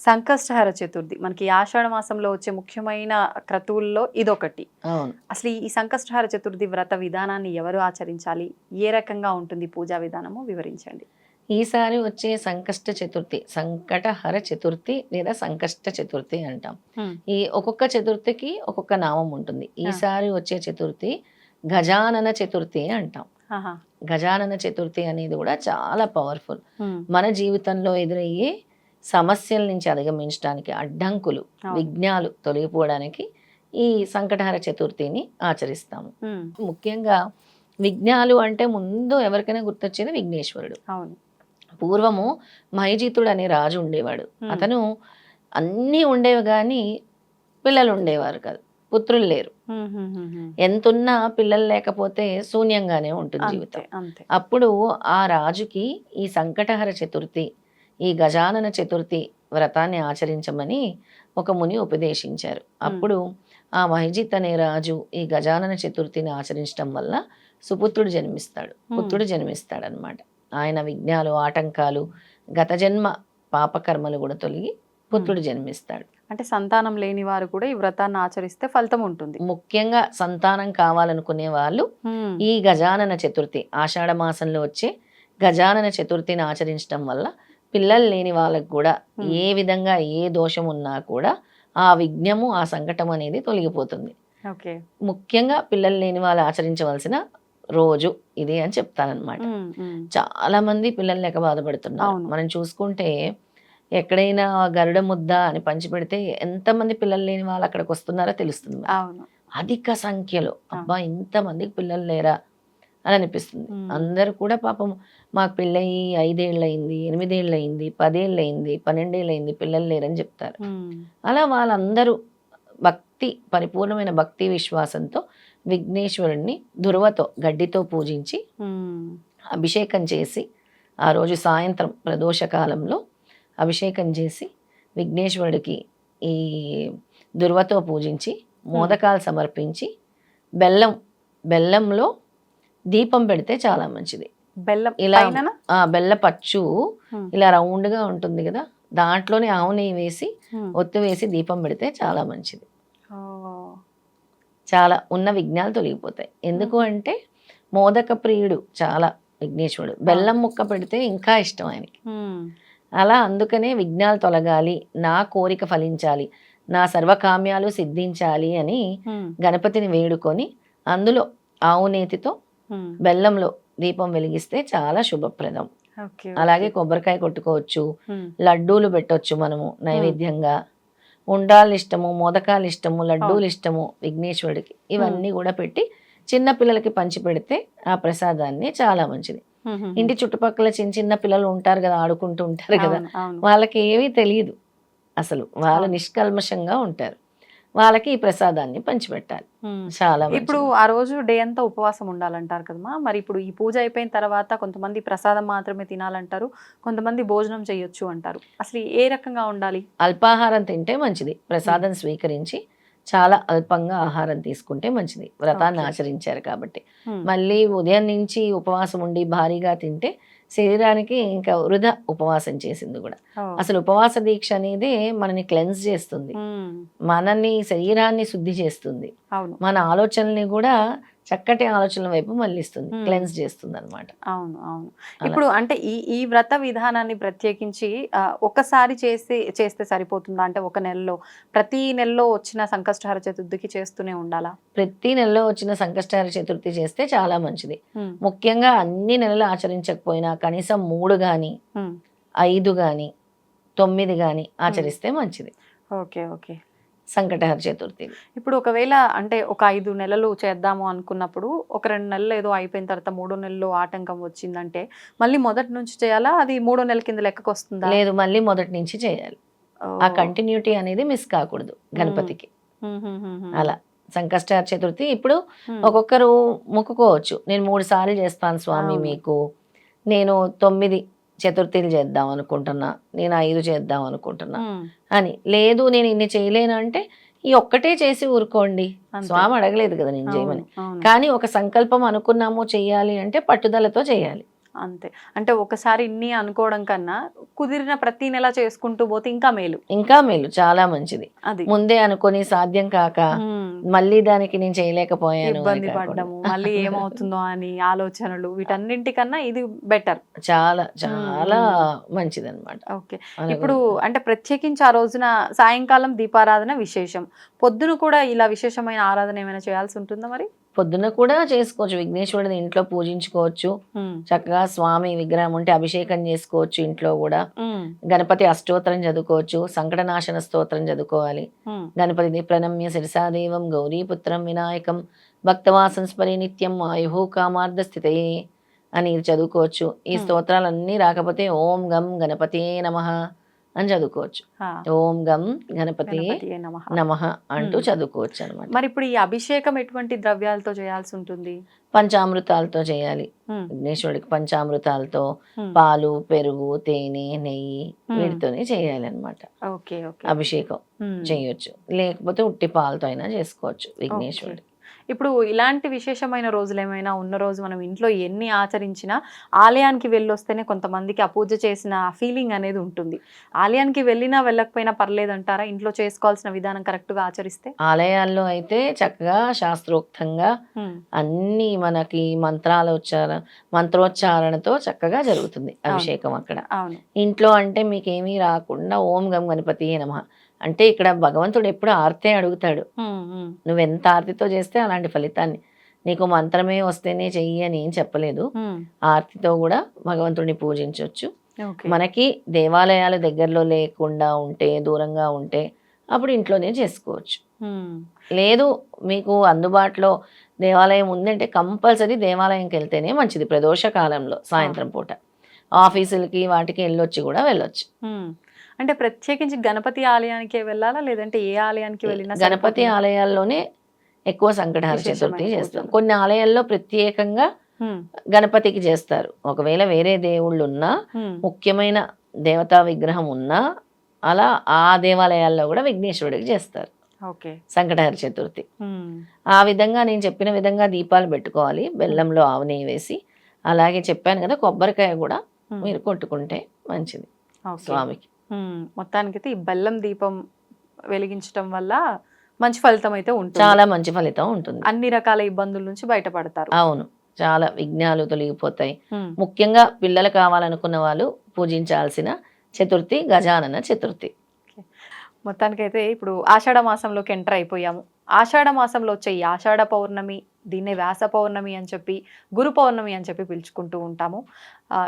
సంకష్టహర చతుర్థి. మనకి ఆషాఢ మాసంలో వచ్చే ముఖ్యమైన క్రతువుల్లో ఇదొకటి. అవును. అసలు ఈ సంకష్టహర చతుర్థి వ్రత విధానాన్ని ఎవరు ఆచరించాలి? ఏ రకంగా ఉంటుంది పూజా విధానము? వివరించండి. ఈసారి వచ్చే సంకష్ట చతుర్థి సంకటహర చతుర్థి లేదా సంకష్ట చతుర్థి అంటాం. ఈ ఒక్కొక్క చతుర్థికి ఒక్కొక్క నామం ఉంటుంది. ఈసారి వచ్చే చతుర్థి గజానన చతుర్థి అంటాం. గజానన చతుర్థి అనేది కూడా చాలా పవర్ఫుల్. మన జీవితంలో ఎదురయ్యే సమస్యల నుంచి అధిగమించడానికి అడ్డంకులు. విఘ్నాలు తొలగిపోవడానికి ఈ సంకటహర చతుర్థిని ఆచరిస్తాము. ముఖ్యంగా విఘ్నాలు అంటే ముందు ఎవరికైనా గుర్తొచ్చేది విఘ్నేశ్వరుడు పూర్వము మహిజితుడు అనే రాజు ఉండేవాడు. అతను అన్నీ ఉండేవి కానీ పిల్లలు ఉండేవారు కాదు పుత్రులు లేరు. ఎంతున్నా పిల్లలు లేకపోతే శూన్యంగానే ఉంటుంది జీవితం అప్పుడు ఆ రాజుకి ఈ సంకటహర చతుర్థి ఈ గజానన చతుర్థి వ్రతాన్ని ఆచరించమని ఒక ముని ఉపదేశించారు. అప్పుడు ఆ మహిజిత్ అనే రాజు ఈ గజానన చతుర్థిని ఆచరించడం వల్ల సుపుత్రుడు జన్మిస్తాడు. పుత్రుడు జన్మిస్తాడు అనమాట ఆయన విఘ్నాలు ఆటంకాలు గత జన్మ పాపకర్మలు కూడా తొలగి పుత్రుడు జన్మిస్తాడు. అంటే సంతానం లేని వారు కూడా ఈ వ్రతాన్ని ఆచరిస్తే ఫలితం ఉంటుంది. ముఖ్యంగా సంతానం కావాలనుకునే వాళ్ళు. ఈ గజానన చతుర్థి ఆషాఢ మాసంలో వచ్చే గజానన చతుర్థిని ఆచరించడం వల్ల పిల్లలు లేని వాళ్ళకు కూడా. ఏ విధంగా ఏ దోషం ఉన్నా కూడా ఆ విఘ్నము ఆ సంకటం అనేది తొలగిపోతుంది. ముఖ్యంగా పిల్లలు లేని వాళ్ళు ఆచరించవలసిన రోజు ఇది అని ఉమ్. చాలా మంది పిల్లలు లేక బాధపడుతున్నారు. మనం చూసుకుంటే ఎక్కడైనా గరుడ ముద్ద అని పంచిపెడితే ఎంతమంది పిల్లలు లేని వాళ్ళు అక్కడికి వస్తున్నారో తెలుస్తుంది. అధిక సంఖ్యలో. అబ్బా ఇంతమందికి పిల్లలు లేరా? అని అనిపిస్తుంది. అందరూ కూడా పాపం మాకు పెళ్ళయి ఐదేళ్ళు అయింది ఎనిమిదేళ్ళు అయింది పదేళ్ళు అయింది పన్నెండేళ్ళు అయింది పిల్లలు లేరని చెప్తారు అలా వాళ్ళందరూ భక్తి పరిపూర్ణమైన భక్తి విశ్వాసంతో విఘ్నేశ్వరుణ్ణి దుర్వతో గడ్డితో పూజించి. అభిషేకం చేసి ఆ రోజు సాయంత్రం ప్రదోష కాలంలో అభిషేకం చేసి విఘ్నేశ్వరుడికి ఈ దుర్వతో పూజించి మోదకాలు సమర్పించి బెల్లం బెల్లంలో దీపం పెడితే చాలా మంచిది. బెల్లం ఇలా బెల్ల పచ్చు. ఇలా రౌండ్గా ఉంటుంది కదా దాంట్లోనే ఆవు నెయ్యి వేసి. ఒత్తు వేసి దీపం పెడితే చాలా మంచిది. చాలా ఉన్న విఘ్నాలు తొలగిపోతాయి. ఎందుకు అంటే మోదక ప్రియుడు చాలా విఘ్నేశ్వరుడు. బెల్లం ముక్క పెడితే ఇంకా ఇష్టం ఆయనకి. అలా అందుకనే విఘ్నాలు తొలగాలి నా కోరిక ఫలించాలి నా సర్వకామ్యాలు సిద్ధించాలి అని గణపతిని వేడుకొని అందులో ఆవు నేతితో. బెల్లంలో దీపం వెలిగిస్తే చాలా శుభప్రదం. అలాగే. కొబ్బరికాయ కొట్టుకోవచ్చు. లడ్డూలు పెట్టొచ్చు మనము నైవేద్యంగా. ఉండాలు ఇష్టము మోదకాలు ఇష్టము లడ్డూలు. ఇష్టము విఘ్నేశ్వరుడికి ఇవన్నీ కూడా పెట్టి చిన్న పిల్లలకి పంచి పెడితే ఆ ప్రసాదాన్ని చాలా మంచిది. ఇంటి చుట్టుపక్కల చిన్న చిన్న పిల్లలు ఉంటారు కదా ఆడుకుంటూ ఉంటారు కదా. వాళ్ళకి ఏమీ తెలియదు. అసలు వాళ్ళు. నిష్కల్మషంగా ఉంటారు. వాళ్ళకి ఈ ప్రసాదాన్ని పంచిపెట్టాలి. చాలా ఇప్పుడు. ఆ రోజు డే అంతా ఉపవాసం ఉండాలంటారు కదమ్మా మరి ఇప్పుడు ఈ పూజ అయిపోయిన తర్వాత కొంతమంది ప్రసాదం మాత్రమే తినాలంటారు కొంతమంది భోజనం చేయొచ్చు అంటారు. అసలు ఏ రకంగా ఉండాలి? అల్పాహారం తింటే మంచిది. ప్రసాదం స్వీకరించి చాలా అల్పంగా ఆహారం తీసుకుంటే మంచిది. వ్రతాన్ని. ఆచరించారు కాబట్టి. మళ్ళీ ఉదయం నుంచి ఉపవాసం ఉండి భారీగా తింటే శరీరానికి ఇంకా వృధా ఉపవాసం చేసింది కూడా. అసలు ఉపవాస దీక్ష అనేది మనని క్లెన్స్ చేస్తుంది. మనని శరీరాన్ని శుద్ధి చేస్తుంది. మన ఆలోచనల్ని కూడా చక్కటి ఆలోచనల వైపు మళ్ళిస్తుంది. క్లెన్స్ చేస్తుంది అనమాట అవును. అవును ఇప్పుడు అంటే ఈ ఈ వ్రత విధానాన్ని ప్రత్యేకించి ఆ, ఒక్కసారి చేసి చేస్తే సరిపోతుందా? అంటే ఒక నెలలో ప్రతి నెలలో వచ్చిన సంకష్టహార చతుర్థికి చేస్తూనే ఉండాలా? ప్రతి నెలలో వచ్చిన సంకష్టహార చతుర్థి చేస్తే చాలా మంచిది. ముఖ్యంగా అన్ని నెలలు ఆచరించకపోయినా కనీసం మూడు ఉమ్, ఐదు కానీ తొమ్మిది కానీ ఆచరిస్తే మంచిది. Okay okay. సంకటహర చతుర్థి ఇప్పుడు ఒకవేళ అంటే ఒక ఐదు నెలలు చేద్దాము అనుకున్నప్పుడు ఒక రెండు నెలలు ఏదో అయిపోయిన తర్వాత మూడో నెలలో ఆటంకం వచ్చిందంటే మళ్ళీ మొదటి నుంచి చేయాలా? అది మూడో నెల కింద లెక్కకు వస్తుందా? లేదు మళ్ళీ మొదటి నుంచి చేయాలి. ఆ కంటిన్యూటీ అనేది మిస్ కాకూడదు గణపతికి. అలా. సంకష్ట చతుర్థి ఇప్పుడు. ఒక్కొక్కరు మొక్కుకోవచ్చు. నేను మూడు సార్లు చేస్తాను స్వామి. మీకు. నేను తొమ్మిది చతుర్థిలు చేద్దాం అనుకుంటున్నా నేను ఐదు చేద్దాం అనుకుంటున్నా. అని లేదు నేను ఇన్ని చేయలేను అంటే ఈ ఒక్కటే చేసి ఊరుకోండి. స్వామి అడగలేదు కదా నేను చేయమని. కానీ ఒక సంకల్పం అనుకున్నాము చెయ్యాలి అంటే పట్టుదలతో చేయాలి అంతే. అంటే ఒకసారి ఇన్ని అనుకోవడం కన్నా కుదిరిన ప్రతి నెల చేసుకుంటూ పోతే ఇంకా మేలు. ఇంకా మేలు. చాలా మంచిది. అది. ముందే అనుకొని సాధ్యం కాక. మళ్ళీ దానికి నేను చేయలేకపోయాను ఇబ్బంది. పడ్డము. మళ్ళీ ఏమవుతుందో అని ఆలోచనలు వీటన్నింటికన్నా ఇది బెటర్ చాలా చాలా మంచిది అనమాట ఓకే. ఇప్పుడు అంటే ప్రత్యేకించి ఆ రోజున సాయంకాలం దీపారాధన విశేషం. పొద్దున కూడా ఇలా విశేషమైన ఆరాధన ఏమైనా చేయాల్సి ఉంటుందా మరి? పొద్దున్న కూడా చేసుకోవచ్చు విఘ్నేశ్వరుడిని ఇంట్లో పూజించుకోవచ్చు. చక్కగా స్వామి విగ్రహం ఉంటే అభిషేకం చేసుకోవచ్చు ఇంట్లో కూడా. గణపతి అష్టోత్తరం చదువుకోవచ్చు సంకటనాశన స్తోత్రం చదువుకోవాలి. గణపతిని ప్రణమ్య శిరసాదేవం గౌరీపుత్రం వినాయకం భక్తవాసంస్మరి నిత్యం ఆయుహు కామార్థ స్థితే అని చదువుకోవచ్చు ఈ. స్తోత్రాలన్నీ రాకపోతే ఓం గం గణపతే నమ అని చదువుకోవచ్చు ఓం గం గణపతి నమః. అంటూ. చదువుకోవచ్చు అనమాట మరి ఇప్పుడు ఈ అభిషేకం ఎటువంటి ద్రవ్యాలతో చేయాల్సి ఉంటుంది పంచామృతాలతో చేయాలి. విఘ్నేశ్వరుడికి పంచామృతాలతో. పాలు పెరుగు తేనె నెయ్యి. వీటితోనే చేయాలి అనమాట అభిషేకం. చేయొచ్చు లేకపోతే ఉట్టి పాలతో అయినా చేసుకోవచ్చు విఘ్నేశ్వరుడు ఇప్పుడు ఇలాంటి విశేషమైన రోజులు ఏమైనా ఉన్న రోజు మనం ఇంట్లో ఎన్ని ఆచరించినా ఆలయానికి వెళ్ళొస్తేనే కొంతమందికి ఆ పూజ చేసిన ఫీలింగ్ అనేది ఉంటుంది. ఆలయానికి వెళ్ళినా వెళ్ళకపోయినా పర్లేదంటారా? ఇంట్లో చేసుకోవాల్సిన విధానం కరెక్ట్గా ఆచరిస్తే? ఆలయాల్లో అయితే చక్కగా శాస్త్రోక్తంగా. అన్ని మనకి మంత్రాల ఉచ్చారణ మంత్రోచ్చారణతో చక్కగా జరుగుతుంది అభిషేకం అక్కడ. ఇంట్లో అంటే మీకేమీ రాకుండా ఓం గం గణపతి నమ. అంటే ఇక్కడ భగవంతుడు ఎప్పుడు ఆర్తే అడుగుతాడు. నువ్వు ఎంత ఆర్తితో చేస్తే అలాంటి ఫలితాన్ని. నీకు మంత్రమే వస్తేనే చెయ్యి అని ఏం చెప్పలేదు. ఆర్తితో కూడా భగవంతుడిని పూజించవచ్చు మనకి దేవాలయాలు దగ్గరలో లేకుండా ఉంటే దూరంగా ఉంటే అప్పుడు ఇంట్లోనే చేసుకోవచ్చు. లేదు మీకు అందుబాటులో దేవాలయం ఉందంటే కంపల్సరీ దేవాలయంకి వెళ్తేనే మంచిది ప్రదోష కాలంలో సాయంత్రం పూట. ఆఫీసులకి వాటికి వెళ్ళొచ్చి కూడా వెళ్ళొచ్చు. అంటే ప్రత్యేకించి గణపతి ఆలయానికే వెళ్ళాలా లేదంటే ఏ ఆలయానికి వెళ్ళినా గణపతి? ఆలయాల్లోనే ఎక్కువ సంకటహార చతుర్థి చేస్తాం. కొన్ని ఆలయాల్లో ప్రత్యేకంగా గణపతికి చేస్తారు ఒకవేళ వేరే దేవుళ్ళు ఉన్నా. ముఖ్యమైన దేవతా విగ్రహం ఉన్నా అలా ఆ దేవాలయాల్లో కూడా విఘ్నేశ్వరుడికి చేస్తారు ఓకే సంకటహర చతుర్థి. ఆ విధంగా నేను చెప్పిన విధంగా దీపాలు పెట్టుకోవాలి బెల్లంలో ఆవు నెయ్యి వేసి అలాగే చెప్పాను కదా కొబ్బరికాయ కూడా. మీరు కొట్టుకుంటే మంచిది. స్వామికి మొత్తానికైతే ఈ బెల్లం దీపం వెలిగించడం వల్ల మంచి ఫలితం అయితే ఉంటుంది. చాలా మంచి ఫలితం ఉంటుంది. అన్ని రకాల ఇబ్బందుల నుంచి బయటపడతారు. అవును. చాలా విఘ్నాలు తొలగిపోతాయి. ముఖ్యంగా పిల్లలు కావాలనుకున్న వాళ్ళు పూజించాల్సిన చతుర్థి గజానన చతుర్థి. మొత్తానికైతే ఇప్పుడు ఆషాఢ మాసంలోకి ఎంటర్ అయిపోయాము. ఆషాఢ మాసంలో వచ్చే ఆషాఢ పౌర్ణమి దీన్నే వ్యాస పౌర్ణమి అని చెప్పి గురు పౌర్ణమి అని చెప్పి పిలుచుకుంటూ ఉంటాము.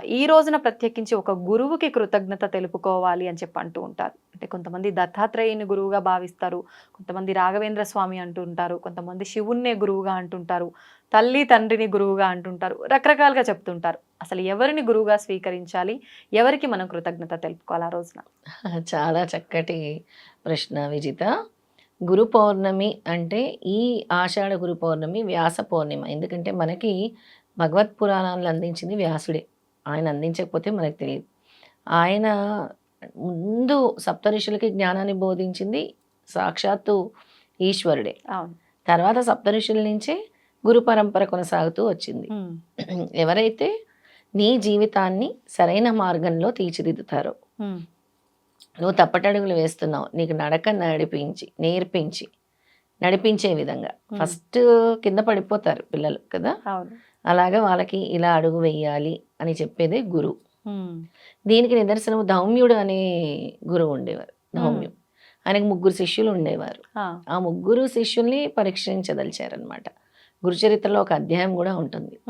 ఈ రోజున ప్రత్యేకించి ఒక గురువుకి కృతజ్ఞత తెలుపుకోవాలి అని చెప్పి అంటూ ఉంటారు. అంటే కొంతమంది దత్తాత్రేయుని గురువుగా భావిస్తారు కొంతమంది రాఘవేంద్ర స్వామి అంటుంటారు కొంతమంది శివుణ్ణే గురువుగా అంటుంటారు తల్లి తండ్రిని గురువుగా అంటుంటారు రకరకాలుగా చెప్తుంటారు. అసలు ఎవరిని గురువుగా స్వీకరించాలి? ఎవరికి మనం కృతజ్ఞత తెలుపుకోవాలి ఆ రోజున? చాలా చక్కటి ప్రశ్న విజిత. గురు పౌర్ణమి అంటే ఈ ఆషాఢ గురు పౌర్ణమి వ్యాస పౌర్ణిమ. ఎందుకంటే మనకి భగవత్ పురాణాలను అందించింది వ్యాసుడే. ఆయన అందించకపోతే మనకు తెలియదు. ఆయన ముందు సప్తఋషులకి జ్ఞానాన్ని బోధించింది సాక్షాత్తు ఈశ్వరుడే. తర్వాత సప్తఋషుల నుంచే గురు పరంపర కొనసాగుతూ వచ్చింది. ఎవరైతే నీ జీవితాన్ని సరైన మార్గంలో తీర్చిదిద్దుతారో నువ్వు తప్పటడుగులు వేస్తున్నావు. నీకు నడక నడిపించి నేర్పించి నడిపించే విధంగా. ఫస్ట్ కింద పడిపోతారు పిల్లలు కదా? అలాగా వాళ్ళకి ఇలా అడుగు వెయ్యాలి అని చెప్పేదే గురువు దీనికి నిదర్శనం ధౌమ్యుడు అనే గురువు ఉండేవారు. ధౌమ్యం ఆయనకు ముగ్గురు శిష్యులు ఉండేవారు. ఆ, ముగ్గురు శిష్యుల్ని పరీక్షించదలిచారనమాట గురుచరిత్రలో ఒక అధ్యాయం కూడా ఉంటుంది.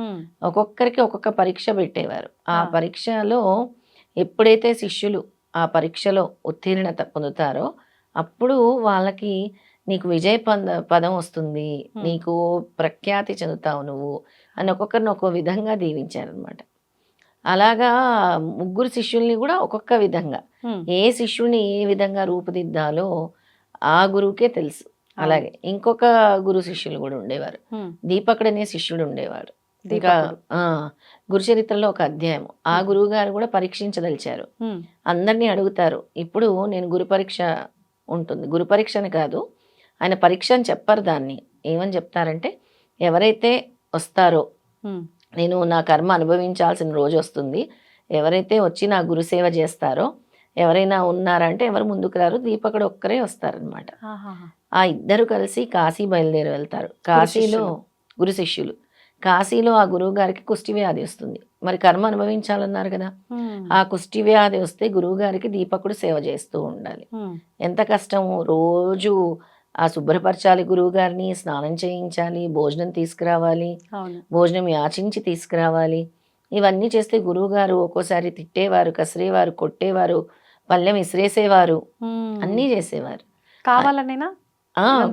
ఒక్కొక్కరికి ఒక్కొక్క పరీక్ష పెట్టేవారు. ఆ. పరీక్షలో ఎప్పుడైతే శిష్యులు ఆ పరీక్షలో ఉత్తీర్ణత పొందుతారో అప్పుడు వాళ్ళకి నీకు విజయ పద పదం వస్తుంది. నీకు ప్రఖ్యాతి చెందుతావు నువ్వు అని ఒక్కొక్కరిని ఒక్కో విధంగా దీవించారనమాట అలాగా ముగ్గురు శిష్యుల్ని కూడా ఒక్కొక్క విధంగా. ఏ శిష్యుని ఏ విధంగా రూపుదిద్దాలో ఆ గురువుకే తెలుసు. అలాగే ఇంకొక గురు శిష్యులు కూడా ఉండేవారు. దీపకుడు అనే శిష్యుడు ఉండేవాడు. ఇంకా గురుచరిత్రలో ఒక అధ్యాయం ఆ గురువు గారు కూడా పరీక్షించదలిచారు. అందరినీ అడుగుతారు ఇప్పుడు నేను గురు పరీక్ష ఉంటుంది. గురు పరీక్ష అని కాదు ఆయన పరీక్ష అని చెప్పరు దాన్ని. ఏమని చెప్తారంటే ఎవరైతే వస్తారో నేను నా కర్మ అనుభవించాల్సిన రోజు వస్తుంది. ఎవరైతే వచ్చి నా గురు సేవ చేస్తారో ఎవరైనా ఉన్నారంటే ఎవరు ముందుకు రారు. దీపకుడు ఒక్కరే వస్తారనమాట. ఆ ఇద్దరు కలిసి కాశీ బయలుదేరి వెళ్తారు. కాశీలో. గురు శిష్యులు. కాశీలో ఆ గురువు గారికి కుష్టి వ్యాధి వస్తుంది. మరి కర్మ అనుభవించాలన్నారు కదా? ఆ కుష్టి వ్యాధి వస్తే గురువు గారికి దీపకుడు సేవ చేస్తూ ఉండాలి. ఎంత కష్టము రోజు ఆ శుభ్రపరచాలి గురువు గారిని స్నానం చేయించాలి భోజనం తీసుకురావాలి భోజనం యాచించి తీసుకురావాలి. ఇవన్నీ చేస్తే గురువు గారు ఒక్కోసారి తిట్టేవారు కసిరేవారు కొట్టేవారు పళ్ళెం విసిరేసేవారు. అన్నీ చేసేవారు. కావాలనేనా?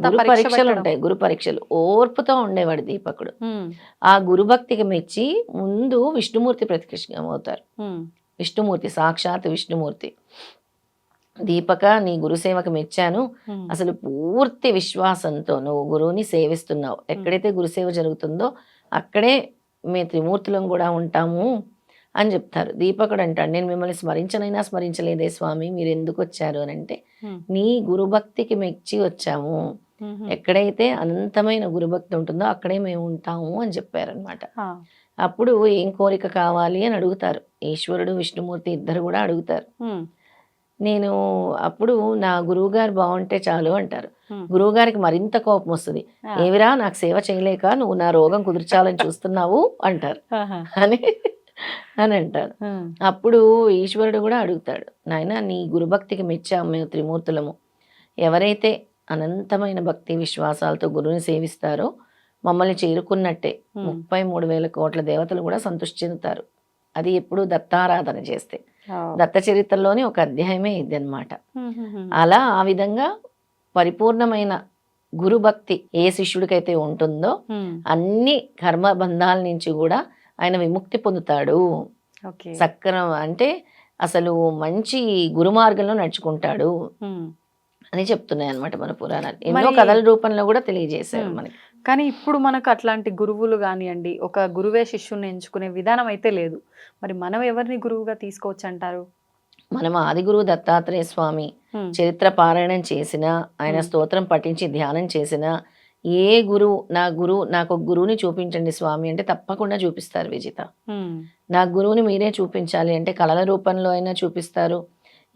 గురు పరీక్ష పరీక్షలు. ఉంటాయి గురు పరీక్షలు. ఓర్పుతో ఉండేవాడు దీపకుడు. ఆ గురుభక్తికి మెచ్చి ముందు విష్ణుమూర్తి ప్రత్యక్షమవుతారు ఉమ్, విష్ణుమూర్తి సాక్షాత్ విష్ణుమూర్తి. దీపక నీ గురుసేవకు మెచ్చాను. అసలు పూర్తి విశ్వాసంతో నువ్వు గురువుని సేవిస్తున్నావు. ఎక్కడైతే గురుసేవ జరుగుతుందో అక్కడే మేము త్రిమూర్తులం కూడా ఉంటాము. అని చెప్తారు. దీపకుడు అంటాడు నేను మిమ్మల్ని స్మరించనైనా స్మరించలేదే స్వామి మీరు ఎందుకు వచ్చారు అని అంటే నీ గురుభక్తికి మెచ్చి వచ్చాము. ఎక్కడైతే అనంతమైన గురుభక్తి ఉంటుందో అక్కడే మేము ఉంటాము అని చెప్పారనమాట అప్పుడు ఏం కోరిక కావాలి అని అడుగుతారు. ఈశ్వరుడు విష్ణుమూర్తి ఇద్దరు కూడా అడుగుతారు. నేను అప్పుడు నా గురువు గారు బాగుంటే చాలు అంటారు. ఉమ్, గురువు గారికి మరింత కోపం వస్తుంది. ఏవిరా నాకు సేవ చేయలేక నువ్వు నా రోగం కుదిర్చాలని చూస్తున్నావు అంటారు. అని అని అంటారు. అప్పుడు ఈశ్వరుడు కూడా అడుగుతాడు నాయన నీ గురుభక్తికి మెచ్చాము మేము త్రిమూర్తులము ఎవరైతే అనంతమైన భక్తి విశ్వాసాలతో గురువుని సేవిస్తారో మమ్మల్ని చేరుకున్నట్టే ముప్పై మూడు వేల కోట్ల దేవతలు కూడా సంతృష్టి చెందుతారు. అది ఎప్పుడు దత్తారాధన చేస్తే. దత్త చరిత్రలోని ఒక అధ్యాయమే ఇది అనమాట అలా ఆ విధంగా పరిపూర్ణమైన గురుభక్తి ఏ శిష్యుడికైతే ఉంటుందో అన్ని కర్మబంధాల నుంచి కూడా ఆయన విముక్తి పొందుతాడు. ఓకే. సక్రం అంటే అసలు మంచి గురు మార్గంలో నడుచుకుంటాడు. అని చెప్తున్నాయి అనమాట మన పురాణాలు. ఎన్నో కథల రూపంలో కూడా తెలియజేశారు. మనకి. కానీ ఇప్పుడు మనకు అట్లాంటి గురువులు కానివ్వండి ఒక గురువే శిష్యుని ఎంచుకునే విధానం అయితే లేదు. మరి మనం ఎవరిని గురువుగా తీసుకోవచ్చు అంటారు? మనం ఆదిగురువు దత్తాత్రేయ స్వామి చరిత్ర పారాయణం చేసినా ఆయన. స్తోత్రం పఠించి ధ్యానం చేసినా ఏ గురువు నా గురువు నాకు ఒక గురువుని చూపించండి స్వామి అంటే తప్పకుండా చూపిస్తారు విజిత. నా గురువుని మీరే చూపించాలి అంటే కళల రూపంలో అయినా చూపిస్తారు.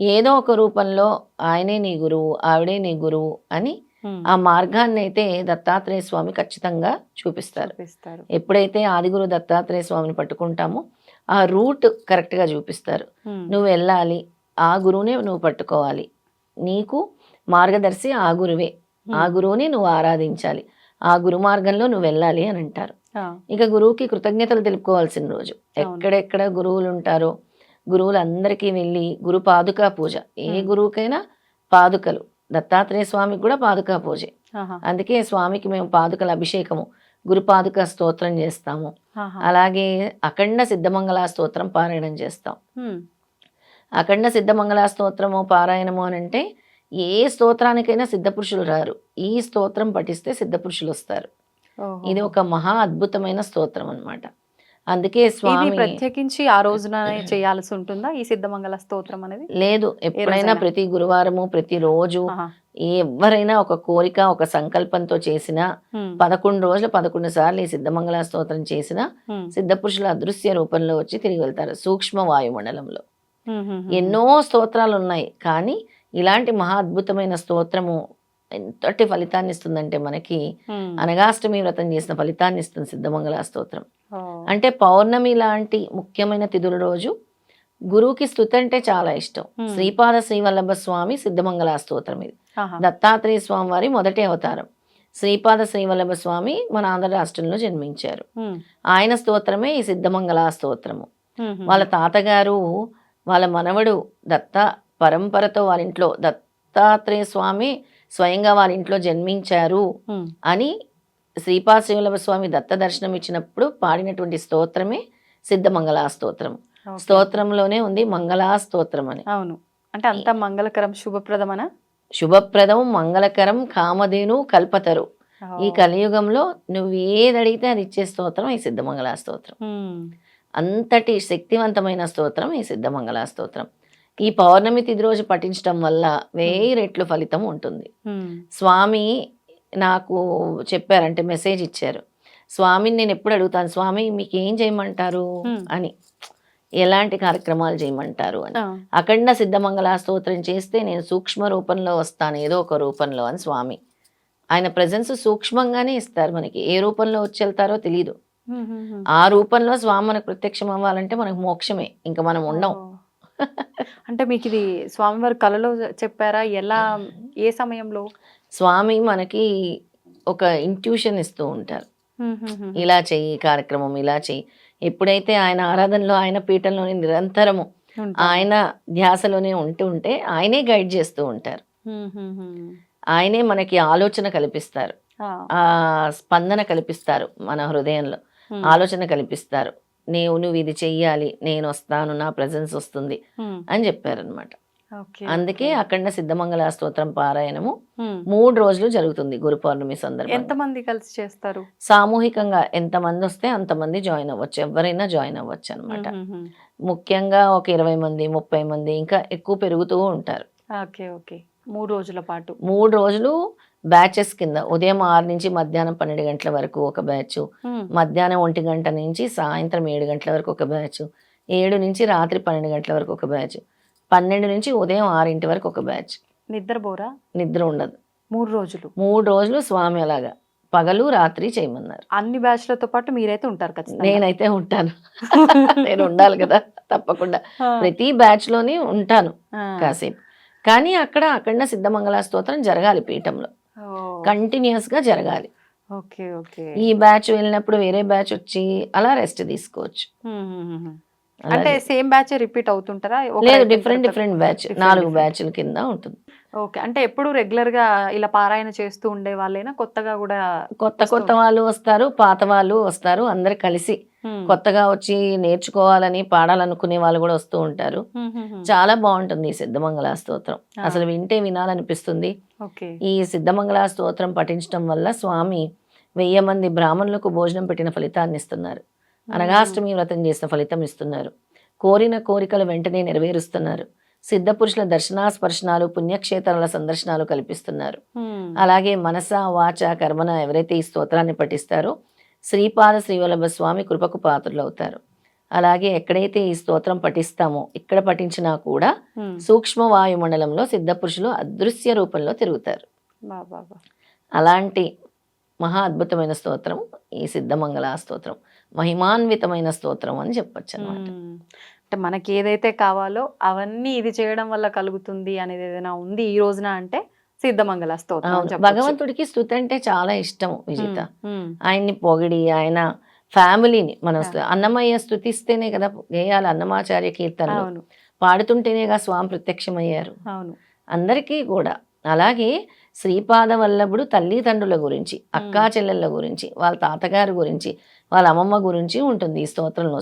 ఏదో ఒక రూపంలో ఆయనే నీ గురువు ఆవిడే నీ గురువు అని ఆ మార్గాన్ని అయితే దత్తాత్రేయ స్వామి ఖచ్చితంగా చూపిస్తారు. ఎప్పుడైతే ఆదిగురు దత్తాత్రేయ స్వామిని పట్టుకుంటామో ఆ రూట్ కరెక్ట్గా చూపిస్తారు. నువ్వు వెళ్ళాలి ఆ గురువునే నువ్వు పట్టుకోవాలి. నీకు మార్గదర్శి ఆ గురువే. ఆ గురువుని నువ్వు ఆరాధించాలి. ఆ గురు మార్గంలో నువ్వు వెళ్ళాలి అని అంటారు. ఇక గురువుకి కృతజ్ఞతలు తెలుపుకోవాల్సిన రోజు. ఎక్కడెక్కడ గురువులు ఉంటారో గురువులందరికీ వెళ్ళి గురు పాదుకా పూజ. ఏ. గురువుకైనా పాదుకలు. దత్తాత్రేయ స్వామికి కూడా పాదుకా పూజే. అందుకే స్వామికి మేము పాదుకల అభిషేకము గురు పాదుక స్తోత్రం చేస్తాము. అలాగే అఖండ సిద్ధమంగళ స్తోత్రం పారాయణం చేస్తాం. అఖండ సిద్ధమంగళ స్తోత్రము పారాయణము అని అంటే ఏ స్తోత్రానికైనా సిద్ధపురుషులు రారు. ఈ స్తోత్రం పఠిస్తే సిద్ధపురుషులు వస్తారు. ఇది ఒక మహా అద్భుతమైన స్తోత్రం అన్నమాట. అందుకే స్వామి ప్రత్యేకించి ఆ రోజున చేయాల్సి ఉంటుందా? ఈ సిద్ధమంగళ స్తోత్రం అనేది? లేదు. ఎప్పుడైనా? ప్రతి గురువారము ప్రతి రోజు ఎవరైనా ఒక కోరిక ఒక సంకల్పంతో చేసినా పదకొండు రోజులు పదకొండు సార్లు ఈ సిద్ధమంగళ స్తోత్రం చేసినా సిద్ధపురుషుల అదృశ్య రూపంలో వచ్చి తిరిగి వెళ్తారు. సూక్ష్మ వాయుమండలంలో. ఎన్నో స్తోత్రాలు ఉన్నాయి. కానీ ఇలాంటి మహా అద్భుతమైన స్తోత్రము ఎంతటి ఫలితాన్ని ఇస్తుందంటే మనకి అనగాష్టమి వ్రతం చేసిన ఫలితాన్ని ఇస్తుంది సిద్ధమంగళ స్తోత్రం. అంటే పౌర్ణమి లాంటి ముఖ్యమైన తిథుల రోజు గురువుకి స్థుతి అంటే చాలా ఇష్టం. శ్రీపాద శ్రీవల్లభ స్వామి సిద్ధమంగళ స్తోత్రం ఇది. దత్తాత్రేయ స్వామి వారి మొదటి అవతారం. శ్రీపాద శ్రీవల్లభ స్వామి మన ఆంధ్ర రాష్ట్రంలో జన్మించారు. ఆయన స్తోత్రమే ఈ సిద్ధమంగళ స్తోత్రము. వాళ్ళ తాతగారు వాళ్ళ మనవడు దత్త పరంపరతో వాళ్ళ ఇంట్లో దత్తాత్రేయ స్వామి స్వయంగా వాళ్ళ ఇంట్లో జన్మించారు అని శ్రీపాద శ్రీవల్లభ స్వామి దత్త దర్శనం ఇచ్చినప్పుడు పాడినటువంటి స్తోత్రమే సిద్ధమంగళ స్తోత్రం. స్తోత్రంలోనే ఉంది మంగళా స్తోత్రం అని. అవును. అంటే అంత మంగళకరం శుభప్రదమనా? శుభప్రదం మంగళకరం కామధేను కల్పతరు. ఈ. కలియుగంలో నువ్వు ఏది అడిగితే అది ఇచ్చే స్తోత్రం ఈ సిద్ధమంగళ స్తోత్రం. అంతటి శక్తివంతమైన స్తోత్రం ఈ సిద్ధమంగళ స్తోత్రం ఈ పౌర్ణమి తిథి రోజు పఠించడం వల్ల వెయ్యి రెట్లు ఫలితం ఉంటుంది. స్వామి నాకు చెప్పారంటే మెసేజ్ ఇచ్చారు. స్వామిని నేను ఎప్పుడు అడుగుతాను స్వామి మీకు ఏం చేయమంటారు. అని. ఎలాంటి కార్యక్రమాలు చేయమంటారు? అని. అఖండ సిద్ధమంగళ స్తోత్రం చేస్తే నేను సూక్ష్మ రూపంలో వస్తాను ఏదో ఒక రూపంలో అని స్వామి. ఆయన ప్రజెన్స్ సూక్ష్మంగానే ఇస్తారు మనకి. ఏ రూపంలో వచ్చి వెళ్తారో తెలియదు. ఆ రూపంలో స్వామి మనకు ప్రత్యక్షం అవ్వాలంటే మనకు మోక్షమే. ఇంకా మనం ఉండం. అంటే మీకు ఇది స్వామివారి కళలో చెప్పారా ఎలా ఏ సమయంలో స్వామి మనకి ఒక ఇంట్యూషన్ ఇస్తూ ఉంటారు. ఇలా చెయ్యి కార్యక్రమం ఇలా చెయ్యి ఎప్పుడైతే ఆయన ఆరాధనలో ఆయన పీఠంలోని నిరంతరము. ఆయన ధ్యాసలోనే ఉంటూ ఉంటే ఆయనే గైడ్ చేస్తూ ఉంటారు. ఆయనే మనకి ఆలోచన కల్పిస్తారు ఆ. స్పందన కల్పిస్తారు మన హృదయంలో. ఆలోచన కల్పిస్తారు నీవు నువ్వు ఇది చెయ్యాలి. నేను వస్తాను. నా ప్రజెన్స్ వస్తుంది. అని చెప్పారనమాట అందుకే అఖండ సిద్ధమంగళ స్తోత్రం పారాయణము. మూడు రోజులు జరుగుతుంది గురు పౌర్ణమి సందర్భంగా. ఎంతమంది కలిసి చేస్తారు? సామూహికంగా ఎంతమంది వస్తే అంతమంది జాయిన్ అవ్వచ్చు. ఎవరైనా జాయిన్ అవ్వచ్చు అనమాట. ముఖ్యంగా ఒక ఇరవై మంది ముప్పై మంది ఇంకా ఎక్కువ పెరుగుతూ ఉంటారు. Okay okay. మూడు రోజుల పాటు. మూడు రోజులు బ్యాచెస్ కింద ఉదయం ఆరు నుంచి మధ్యాహ్నం పన్నెండు గంటల వరకు ఒక బ్యాచ్. మధ్యాహ్నం ఒంటి గంట నుంచి సాయంత్రం ఏడు గంటల వరకు ఒక బ్యాచ్ ఏడు నుంచి రాత్రి పన్నెండు గంటల వరకు ఒక బ్యాచ్ పన్నెండు నుంచి ఉదయం ఆరింటి వరకు ఒక బ్యాచ్. నిద్రపోరా? నిద్ర ఉండదు. మూడు రోజులు. మూడు రోజులు స్వామి అలాగా. పగలు రాత్రి చేయమన్నారు. అన్ని బ్యాచ్లతో పాటు మీరైతే ఉంటారు ఖచ్చితంగా. నేనైతే ఉంటాను. నేను ఉండాలి కదా తప్పకుండా. ప్రతి బ్యాచ్లోని ఉంటాను. కాసేపు. కానీ అక్కడ అఖండ సిద్ధమంగళ స్తోత్రం జరగాలి పీఠంలో. ఓ. కంటిన్యూస్గా జరగాలి ఓకే ఓకే ఈ బ్యాచ్ వెళ్ళినప్పుడు వేరే బ్యాచ్ వచ్చి అలా రెస్ట్ తీసుకోవచ్చు అంటే సేమ్ బ్యాచ్ రిపీట్ అవుతుంటారా లేదు డిఫరెంట్ డిఫరెంట్ బ్యాచ్ నాలుగు. బ్యాచ్ల కింద ఉంటుంది ఓకే అంటే ఎప్పుడు రెగ్యులర్గా ఇలా పారాయణ చేస్తూ ఉండే వాళ్ళైనా కొత్తగా కూడా కొత్త కొత్త వాళ్ళు వస్తారు పాత వాళ్ళు వస్తారు అందరు కలిసి. కొత్తగా వచ్చి నేర్చుకోవాలని పాడాలనుకునే వాళ్ళు కూడా వస్తూ ఉంటారు. చాలా బాగుంటుంది ఈ సిద్ధమంగళ స్తోత్రం. అసలు వింటే వినాలనిపిస్తుంది. ఈ సిద్ధమంగళ స్తోత్రం పఠించడం వల్ల స్వామి వెయ్యి మంది బ్రాహ్మణులకు భోజనం పెట్టిన ఫలితాన్ని ఇస్తున్నారు. అనగాష్టమి వ్రతం చేసిన ఫలితం ఇస్తున్నారు. కోరిన కోరికలు వెంటనే నెరవేరుస్తున్నారు. సిద్ధ పురుషుల దర్శనాస్పర్శనాలు పుణ్యక్షేత్రాల సందర్శనాలు కల్పిస్తున్నారు. అలాగే మనస వాచ కర్మన ఎవరైతే ఈ స్తోత్రాన్ని పఠిస్తారో శ్రీపాద శ్రీవల్లభ స్వామి కృపకు పాత్రులవుతారు అలాగే ఎక్కడైతే ఈ స్తోత్రం పఠిస్తామో ఇక్కడ పఠించినా కూడా. సూక్ష్మ వాయుమండలంలో సిద్ధ పురుషులు అదృశ్య రూపంలో తిరుగుతారు. అలాంటి మహా అద్భుతమైన స్తోత్రం ఈ సిద్ధమంగళ స్తోత్రం మహిమాన్వితమైన స్తోత్రం అని చెప్పొచ్చు అనమాట. అంటే మనకి ఏదైతే కావాలో అవన్నీ ఇది చేయడం వల్ల కలుగుతుంది అనేది ఏదైనా ఉంది ఈ రోజున అంటే సిద్ధమంగళ స్తోత్రం. భగవంతుడికి స్తుతి అంటే చాలా ఇష్టం విజిత. ఆయన్ని పొగిడి ఆయన ఫ్యామిలీని మనం అన్నమయ్య స్థుతిస్తేనే కదా వేయాలి అన్నమాచార్య కీర్తనలు. అవును. పాడుతుంటేనేగా స్వామి ప్రత్యక్షమయ్యారు. అవును. అందరికీ కూడా. అలాగే శ్రీపాద వల్లభుడు తల్లిదండ్రుల గురించి అక్కా చెల్లెళ్ళ గురించి వాళ్ళ తాతగారి గురించి వాళ్ళ అమ్మమ్మ గురించి ఉంటుంది ఈ స్తోత్రంలో.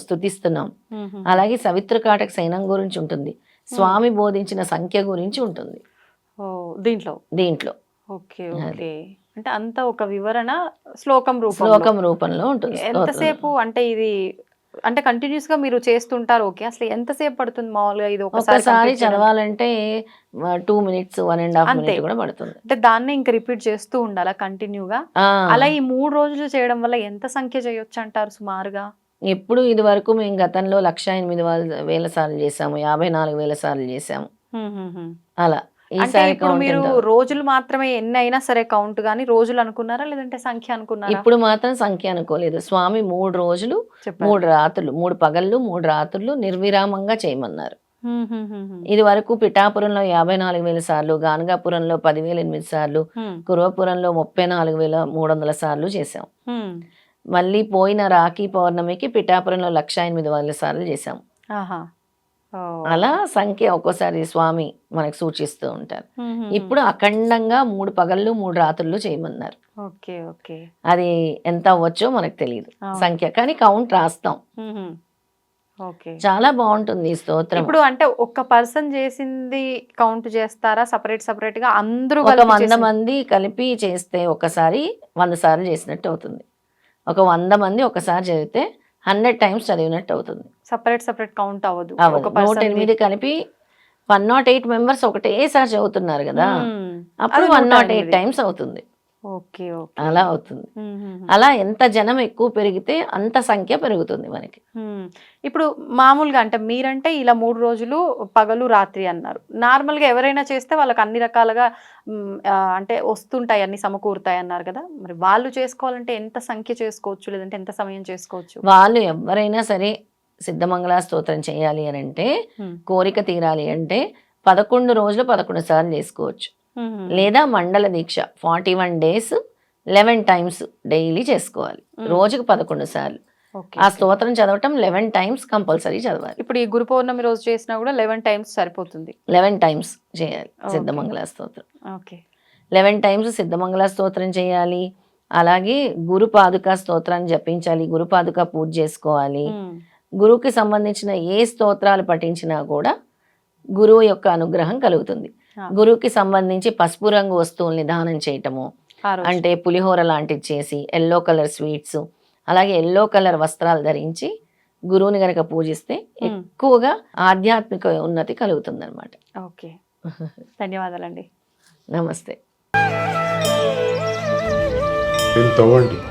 ఉమ్. అలాగే సవిత్రకాటక సైనం గురించి ఉంటుంది. స్వామి బోధించిన సంఖ్య గురించి ఉంటుంది. దీంట్లో? దీంట్లో. Okay okay. అంటే అంత ఒక వివరణ శ్లోకం రూపంలో. శ్లోకం రూపంలో ఉంటుంది. ఎంతసేపు అంటే ఇది అంటే కంటిన్యూస్గా మీరు చేస్తుంటారు ఓకే. అసలు ఎంతసేపు పడుతుంది మామూలుగా ఇది ఒకసారి? చదవాలంటే two minutes one and half అంతే. మినిట్ కూడా పడుతుంది. అంటే దాన్నే ఇంకా రిపీట్ చేస్తూ ఉండాలా కంటిన్యూగా? అలా ఈ మూడు రోజులు చేయడం వల్ల ఎంత సంఖ్య చేయొచ్చు అంటారు సుమారుగా? ఎప్పుడు ఇది వరకు మేము గతంలో లక్ష ఎనిమిది వేల సార్లు చేసాము యాభై నాలుగు వేల సార్లు చేసాము. అలా. అంటే ఇప్పుడు మీరు? రోజులు మాత్రమే ఎన్ని అయినా సరే కౌంట్ గానీ రోజులు అనుకున్నారా లేదంటే సంఖ్య అనుకున్నారా ఇప్పుడు మాత్రం సంఖ్య అనుకోలేదు స్వామి మూడు రోజులు మూడు రాత్రులు మూడు పగళ్ళు మూడు రాత్రులు నిర్విరామంగా చేయమన్నారు. ఇది వరకు పిఠాపురంలో యాభై నాలుగు వేల సార్లు గానగాపురంలో పదివేల ఎనిమిది సార్లు కురవపురంలో ముప్పై నాలుగు వేల మూడు వందల సార్లు చేసాం. మళ్ళీ పోయిన రాఖీ పౌర్ణమికి పిఠాపురంలో లక్ష ఎనిమిది వేల సార్లు చేసాం. అలా సంఖ్య ఒక్కోసారి స్వామి మనకు సూచిస్తూ ఉంటారు. ఇప్పుడు అఖండంగా మూడు పగళ్ళు మూడు రాత్రులు చేయమన్నారు. Okay okay. అది ఎంత అవ్వచ్చో మనకు తెలియదు. సంఖ్య కానీ కౌంట్ రాస్తాం. చాలా బాగుంటుంది ఈ స్తోత్రం. ఇప్పుడు అంటే ఒక్క పర్సన్ చేసింది కౌంట్ చేస్తారా? సపరేట్ సపరేట్గా అందరూ ఒక వంద మంది కలిపి చేస్తే ఒకసారి వంద సార్లు చేసినట్టు అవుతుంది. ఒక వంద మంది ఒకసారి చదివితే హండ్రెడ్ టైమ్స్ చదివినట్టు అవుతుంది సపరేట్ సపరేట్ కౌంట్ అవ్వదు నూట ఎనిమిది కలిపి వన్ నాట్ ఎయిట్ మెంబర్స్ ఒకటేసారి చదువుతున్నారు కదా. అప్పుడు వన్ నూట ఎయిట్. టైమ్స్ అవుతుంది ఓకే ఓకే అలా అవుతుంది. అలా ఎంత జనం ఎక్కువ పెరిగితే అంత సంఖ్య పెరుగుతుంది మనకి. ఇప్పుడు మామూలుగా అంటే మీరంటే ఇలా మూడు రోజులు పగలు రాత్రి అన్నారు నార్మల్గా ఎవరైనా చేస్తే వాళ్ళకి అన్ని రకాలుగా అంటే వస్తుంటాయి అన్ని సమకూరుతాయి అన్నారు కదా మరి వాళ్ళు చేసుకోవాలంటే ఎంత సంఖ్య చేసుకోవచ్చు లేదంటే ఎంత సమయం చేసుకోవచ్చు వాళ్ళు ఎవరైనా సరే సిద్ధమంగళ స్తోత్రం చేయాలి అని అంటే. కోరిక తీరాలి అంటే పదకొండు రోజులు పదకొండు సార్లు చేసుకోవచ్చు. లేదా మండల దీక్ష. Forty one days eleven times daily చేసుకోవాలి. రోజుకి పదకొండు సార్లు. ఆ. స్తోత్రం చదవటం లెవెన్ టైమ్స్ కంపల్సరీ చదవాలి. ఇప్పుడు ఈ గురు పౌర్ణమి రోజు చేసినా కూడా లెవెన్ టైమ్స్ సరిపోతుంది. లెవెన్ టైమ్స్ చేయాలి. సిద్ధమంగళ స్తోత్రం. ఓకే. లెవెన్ టైమ్స్ సిద్ధమంగళ స్తోత్రం చేయాలి. అలాగే గురు పాదుక స్తోత్రాన్ని జపించాలి. గురు పాదుక పూజ చేసుకోవాలి. గురువుకి సంబంధించిన ఏ స్తోత్రాలు పఠించినా కూడా గురువు యొక్క అనుగ్రహం కలుగుతుంది. గురువుకి సంబంధించి పసుపు రంగు వస్తువుల్ని దానం చేయటము. అంటే పులిహోర లాంటిది చేసి ఎల్లో కలర్ స్వీట్స్ అలాగే ఎల్లో కలర్ వస్త్రాలు ధరించి గురువుని గనక పూజిస్తే. ఎక్కువగా ఆధ్యాత్మిక ఉన్నతి కలుగుతుంది అనమాట ఓకే. ధన్యవాదాలండి. నమస్తే. తవ్వండి.